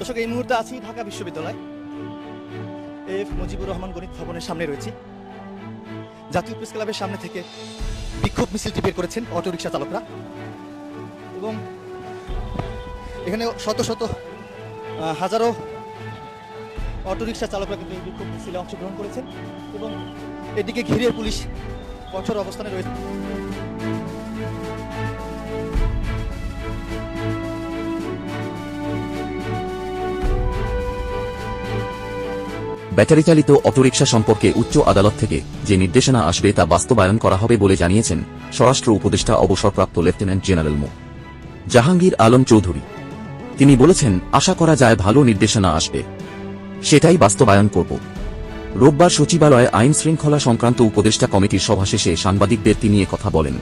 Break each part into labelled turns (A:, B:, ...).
A: দর্শক, এই মুহূর্তে আছি ঢাকা বিশ্ববিদ্যালয়। এফ মুজিবুর রহমান গণিত ভবনের সামনে রয়েছি। জাতীয় প্রেস ক্লাবের সামনে থেকে বিক্ষোভ মিছিলটি বের করেছেন অটোরিকশা চালকরা। এবং এখানে শত শত হাজারো অটোরিকশা চালকরা কিন্তু এই বিক্ষোভ মিছিলে অংশগ্রহণ করেছেন এবং এদিকে ঘিরে পুলিশ কঠোর অবস্থানে রয়েছে।
B: ব্যাটারি চালিত অটোরিকশা সম্পর্কে উচ্চ আদালত থেকে যে নির্দেশনা আসবে তা বাস্তবায়ন করা হবে বলে জানিয়েছেন স্বরাষ্ট্র উপদেষ্টা অবসরপ্রাপ্ত লেফটেন্যান্ট জেনারেল মো. জাহাঙ্গীর আলম চৌধুরী। তিনি বলেছেন, আশা করা যায় ভালো নির্দেশনা আসবে। সেটাই বাস্তবায়ন করব। রোববার সচিবালয়ে আইন শৃঙ্খলা সংক্রান্ত উপদেষ্টা কমিটির সভা শেষে সাংবাদিকদের তিনি কথা বলেন।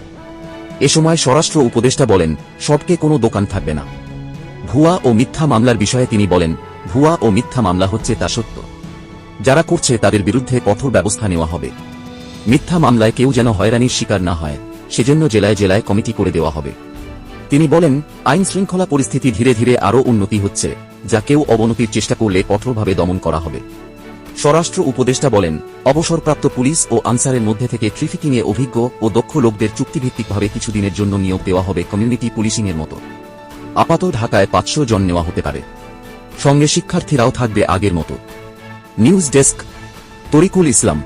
B: এ সময় স্বরাষ্ট্র উপদেষ্টা বলেন, সবকে কোনো দোকান থাকবে না। ভুয়া ও মিথ্যা মামলার বিষয়ে তিনি বলেন, ভুয়া ও মিথ্যা মামলা হচ্ছে তা সত্য। যারা করছে তাদের বিরুদ্ধে কঠোর ব্যবস্থা নেওয়া হবে। মিথ্যা মামলায় কেউ যেন হয়রানির শিকার না হয়, সেজন্য জেলায় জেলায় কমিটি করে দেওয়া হবে। তিনি বলেন, আইন শৃঙ্খলা পরিস্থিতি ধীরে ধীরে আরও উন্নতি হচ্ছে, যা কেউ অবনতির চেষ্টা করলে কঠোরভাবে দমন করা হবে। স্বরাষ্ট্র উপদেষ্টা বলেন, অবসরপ্রাপ্ত পুলিশ ও আনসারের মধ্যে থেকে ট্রিফিকিংয়ে অভিজ্ঞ ও দক্ষ লোকদের চুক্তিভিত্তিকভাবে কিছুদিনের জন্য নিয়োগ দেওয়া হবে কমিউনিটি পুলিশিংয়ের মতো। আপাত ঢাকায় পাঁচশো জন নেওয়া হতে পারে। সঙ্গে শিক্ষার্থীরাও থাকবে আগের মতো। News desk Tarikul Islam.